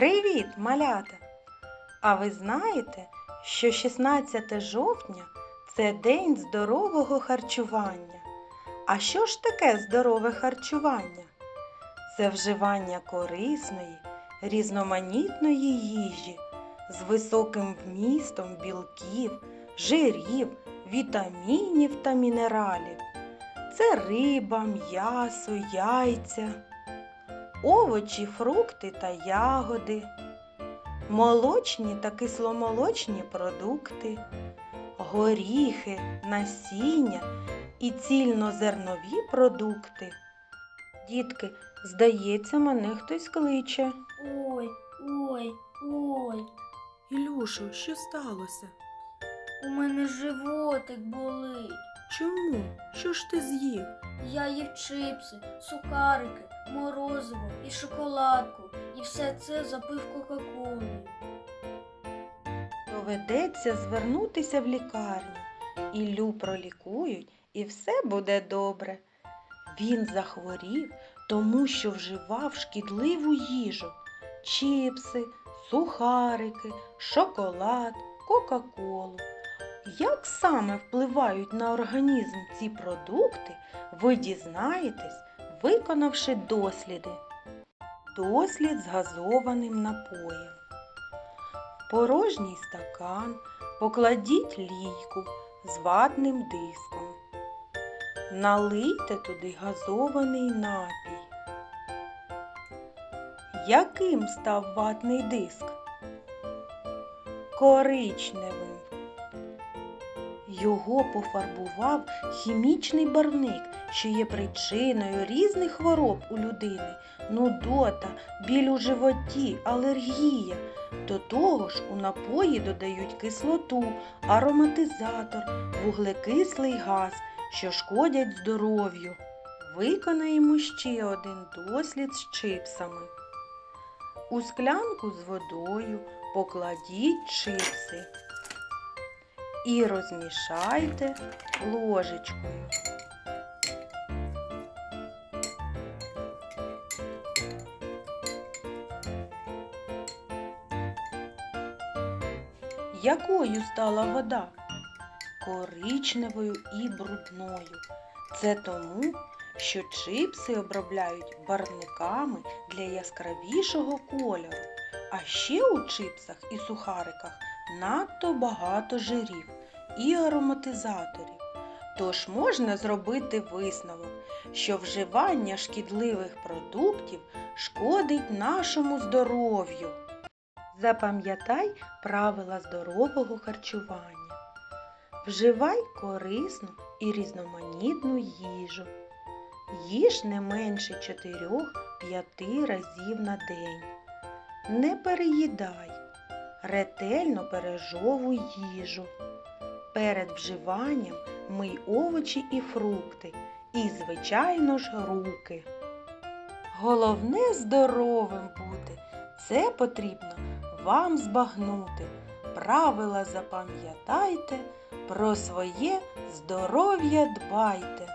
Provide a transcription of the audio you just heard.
Привіт, малята! А ви знаєте, що 16 жовтня це День здорового харчування. А що ж таке здорове харчування? Це вживання корисної, різноманітної їжі з високим вмістом білків, жирів, вітамінів та мінералів. Це риба, м'ясо, яйця, овочі, фрукти та ягоди, молочні та кисломолочні продукти, горіхи, насіння і цільнозернові продукти. Дітки, здається, мене хтось кличе. Ой, ой, ой, Ілюшо, що сталося? у мене животик болить. Чому? Що ж ти з'їв? Я їв чипси, сухарики, морозиво і шоколадку. І все це запив Кока-Колою. Доведеться звернутися в лікарню. Іллю пролікують, і все буде добре. Він захворів, тому що вживав шкідливу їжу, чіпси, сухарики, шоколад, кока-колу. Як саме впливають на організм ці продукти, ви дізнаєтесь, виконавши досліди. Дослід з газованим напоєм. Порожній стакан покладіть лійку з ватним диском. Налийте туди газований напій. Яким став ватний диск? Коричневим. Його пофарбував хімічний барвник, що є причиною різних хвороб у людини, нудота, біль у животі, алергія. До того ж у напої додають кислоту, ароматизатор, вуглекислий газ, що шкодять здоров'ю. Виконаємо ще один дослід з чипсами. У склянку з водою покладіть чипси і розмішайте ложечкою. Якою стала вода? Коричневою і брудною. Це тому, що чипси обробляють барвниками для яскравішого кольору. А ще у чипсах і сухариках надто багато жирів і ароматизаторів. Тож можна зробити висновок, що вживання шкідливих продуктів шкодить нашому здоров'ю. Запам'ятай правила здорового харчування. Вживай корисну і різноманітну їжу. Їж не менше 4-5 разів на день. Не переїдай. Ретельно пережовуй їжу. Перед вживанням мий овочі і фрукти і, звичайно ж, руки. Головне здоровим бути. Це потрібно вам збагнути. Правила запам'ятайте, про своє здоров'я дбайте.